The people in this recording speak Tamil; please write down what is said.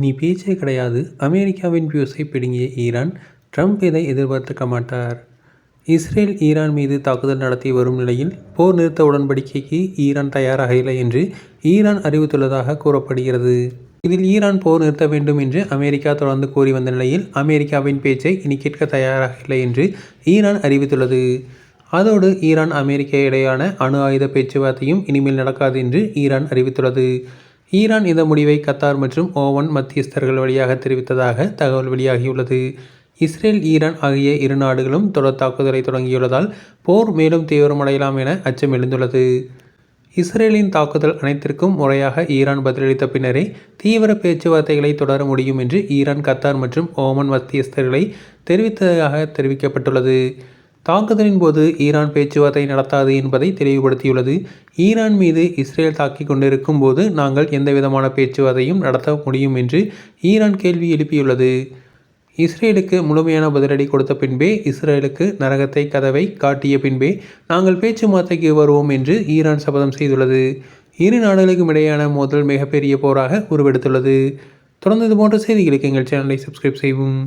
நீ பேச்சே கிடையாது. அமெரிக்காவின் பியூஸை பிடுங்கிய ஈரான் ட்ரம்ப் இதை எதிர்பார்த்திருக்க மாட்டார். இஸ்ரேல் ஈரான் மீது தாக்குதல் நடத்தி வரும் நிலையில் போர் நிறுத்த உடன்படிக்கைக்கு ஈரான் தயாராக இல்லை என்று ஈரான் அறிவித்துள்ளதாக கூறப்படுகிறது. இதில் ஈரான் போர் நிறுத்த வேண்டும் என்று அமெரிக்கா தொடர்ந்து கூறி வந்த நிலையில் அமெரிக்காவின் பேச்சை இனி கேட்க தயாராக இல்லை என்று ஈரான் அறிவித்துள்ளது. அதோடு ஈரான் அமெரிக்க இடையான அணு ஆயுத பேச்சுவார்த்தையும் இனிமேல் நடக்காது என்று ஈரான் அறிவித்துள்ளது. ஈரான் இந்த முடிவை கத்தார் மற்றும் ஓவன் மத்தியஸ்தர்கள் வழியாக தெரிவித்ததாக தகவல் வெளியாகியுள்ளது. இஸ்ரேல் ஈரான் ஆகிய இரு நாடுகளும் தொடர் தாக்குதலை தொடங்கியுள்ளதால் போர் மேலும் தீவிரமடையலாம் என அச்சம் எழுந்துள்ளது. இஸ்ரேலின் தாக்குதல் அனைத்திற்கும் முறையாக ஈரான் பதிலளித்த பின்னரே தீவிர பேச்சுவார்த்தைகளை தொடர முடியும் என்று ஈரான் கத்தார் மற்றும் ஓமன் மத்தியஸ்தர்களை தெரிவித்ததாக தெரிவிக்கப்பட்டுள்ளது. தாக்குதலின் போது ஈரான் பேச்சுவார்த்தை நடத்தாது என்பதை தெளிவுபடுத்தியுள்ளது. ஈரான் மீது இஸ்ரேல் தாக்கிக் கொண்டிருக்கும் போது நாங்கள் எந்தவிதமான பேச்சுவார்த்தையும் நடத்த முடியும் என்று ஈரான் கேள்வி எழுப்பியுள்ளது. இஸ்ரேலுக்கு முழுமையான பதிலடி கொடுத்த பின்பே இஸ்ரேலுக்கு நரகத்தை கதவை காட்டிய பின்பே நாங்கள் பேச்சுவார்த்தைக்கு வருவோம் என்று ஈரான் சபதம் செய்துள்ளது. இரு நாடுகளுக்கும் இடையேயான மோதல் மிகப்பெரிய போராக உருவெடுத்துள்ளது. தொடர்ந்து இது போன்ற செய்திகளுக்கு எங்கள் சேனலை சப்ஸ்கிரைப் செய்வோம்